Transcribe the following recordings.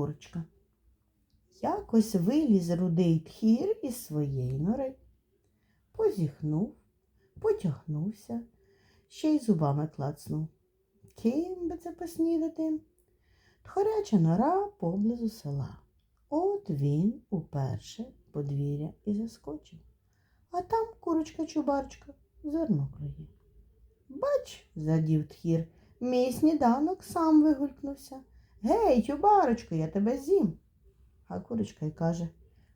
курочка. Якось виліз рудий тхір із своєї нори. Позіхнув, потягнувся, ще й зубами клацнув. Ким би це поснідати? Тхоряча нора поблизу села. От він уперше подвір'я і заскочив. А там курочка-чубарочка зерно клює. Бач, задів тхір, мій сніданок сам вигулькнувся. Гей, чубарочко, я тебе з'їм. А курочка й каже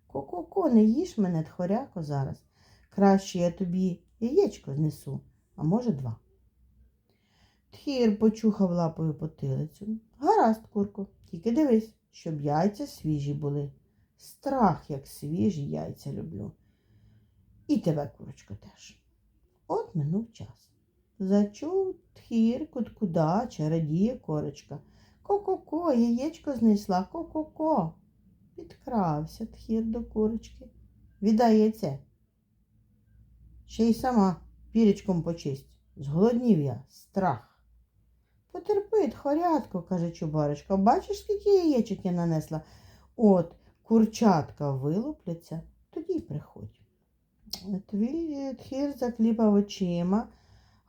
Ко-ко-ко, не їж мене, тхоряко, зараз. Краще я тобі яєчко знесу, а може два. Тхір почухав лапою потилицю. Гаразд, курко, тільки дивись, щоб яйця свіжі були. Страх, як свіжі яйця люблю. І тебе, курочко, теж. От минув час. Зачув тхір, куткудача, радіє корочка. Ко-ко-ко, яєчко знайшла, ко-ко-ко. Підкрався тхір до курочки. Віддай яйце. Ще й сама пірічком почисть. Зголоднів я, страх. Потерпи, тхорятко, каже чубарочка. Бачиш, скільки яєчок я нанесла? От, курчатка вилупляться, тоді й приходь. Твій тхір закліпав очима.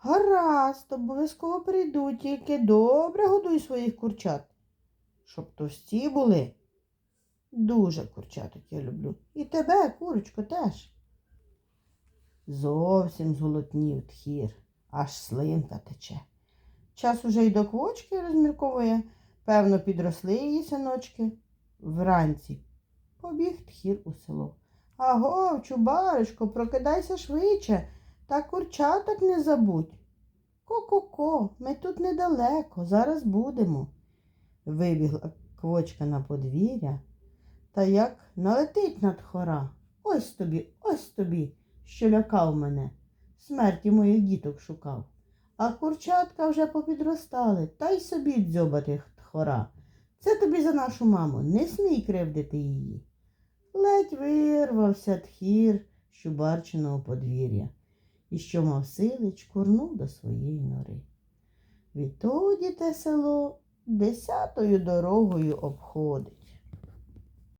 Гаразд, обов'язково прийду, тільки добре годуй своїх курчат, щоб товсті були. Дуже курчаток я люблю. І тебе, курочко, теж. Зовсім зголотнів тхір, аж слинка тече. Час уже й до квочки розмірковує, певно, підросли її синочки. Вранці побіг тхір у село. Аго, чубаришко, прокидайся швидше, та курчаток не забудь. Ко-ко-ко, ми тут недалеко, зараз будемо. Вибігла квочка на подвір'я, та як налетить над хора. Ось тобі, ось тобі, що лякав мене, смерті моїх діток шукав. А курчатка вже попідростали, та й собі дзьобати хора. Це тобі за нашу маму, не смій кривдити її. Ледь вирвався тхір з Чубарчиного подвір'я і, що мав силич курнув до своєї нори. Відтоді те село десятою дорогою обходить.